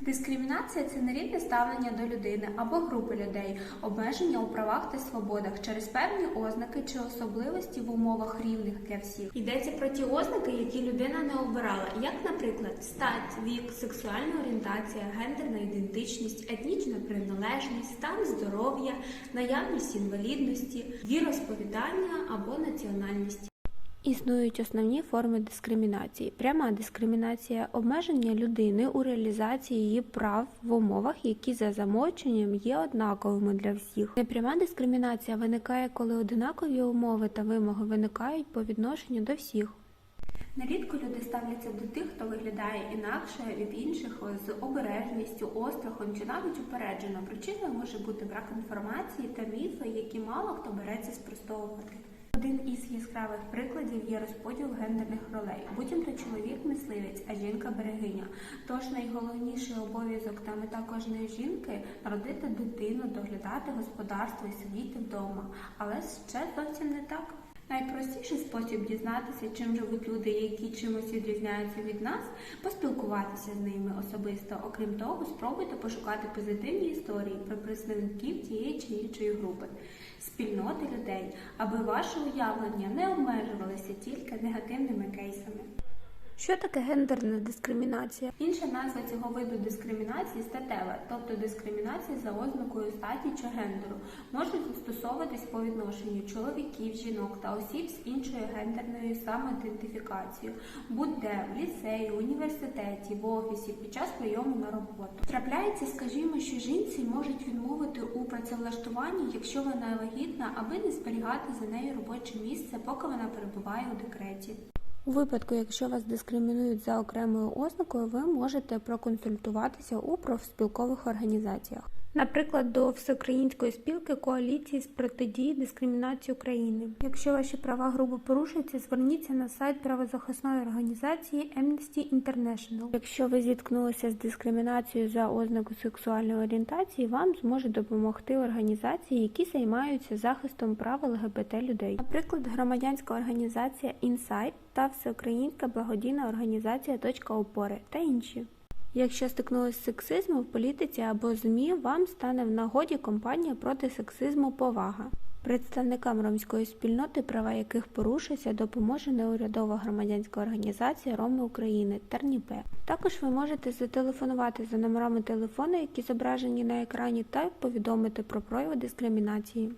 Дискримінація це нерівне ставлення до людини або групи людей, обмеження у правах та свободах через певні ознаки чи особливості в умовах рівних для всіх. Йдеться про ті ознаки, які людина не обирала, як, наприклад, стать, вік, сексуальна орієнтація, гендерна ідентичність, етнічна приналежність, стан здоров'я, наявність інвалідності, віросповідання або національність. Існують основні форми дискримінації: пряма дискримінація, обмеження людини у реалізації її прав в умовах, які за замовченням є однаковими для всіх. Непряма дискримінація виникає, коли однакові умови та вимоги виникають по відношенню до всіх. Нерідко люди ставляться до тих, хто виглядає інакше від інших з обережністю, острахом чи навіть упереджено. Причиною може бути брак інформації та міфи, які мало хто береться спростовувати. Один із яскравих прикладів є розподіл гендерних ролей. Буцімто чоловік мисливець, а жінка берегиня. Тож найголовніший обов'язок та мета кожної жінки родити дитину, доглядати господарство і сидіти вдома. Але ще зовсім не так. Найпростіший спосіб дізнатися, чим живуть люди, які чимось відрізняються від нас, поспілкуватися з ними особисто. Окрім того, спробуйте пошукати позитивні історії про представників тієї чи іншої групи, спільноти людей, аби ваше уявлення не обмежувалося тільки негативними кейсами. Що таке гендерна дискримінація? Інша назва цього виду дискримінації статева, тобто дискримінація за ознакою статі чи гендеру, можуть застосовуватись по відношенню чоловіків, жінок та осіб з іншою гендерною самоідентифікацією, будь-де в ліцеї, університеті, в офісі під час прийому на роботу. Трапляється, скажімо, що жінці можуть відмовити у працевлаштуванні, якщо вона вагітна, аби не зберігати за нею робоче місце, поки вона перебуває у декреті. У випадку, якщо вас дискримінують за окремою ознакою, ви можете проконсультуватися у профспілкових організаціях. Наприклад, до Всеукраїнської спілки коаліції з протидії дискримінації України. Якщо ваші права грубо порушуються, зверніться на сайт правозахисної організації Amnesty International. Якщо ви зіткнулися з дискримінацією за ознакою сексуальної орієнтації, вам зможуть допомогти організації, які займаються захистом прав ЛГБТ людей. Наприклад, громадянська організація Інсайт та Всеукраїнська благодійна організація Точка опори та інші. Якщо стикнулися з сексизмом в політиці або ЗМІ, вам стане в нагоді компанія проти сексизму Повага. Представникам ромської спільноти, права яких порушуються, допоможе неурядова громадянська організація Роми України Терніпе. Також ви можете зателефонувати за номерами телефону, які зображені на екрані, та повідомити про прояви дискримінації.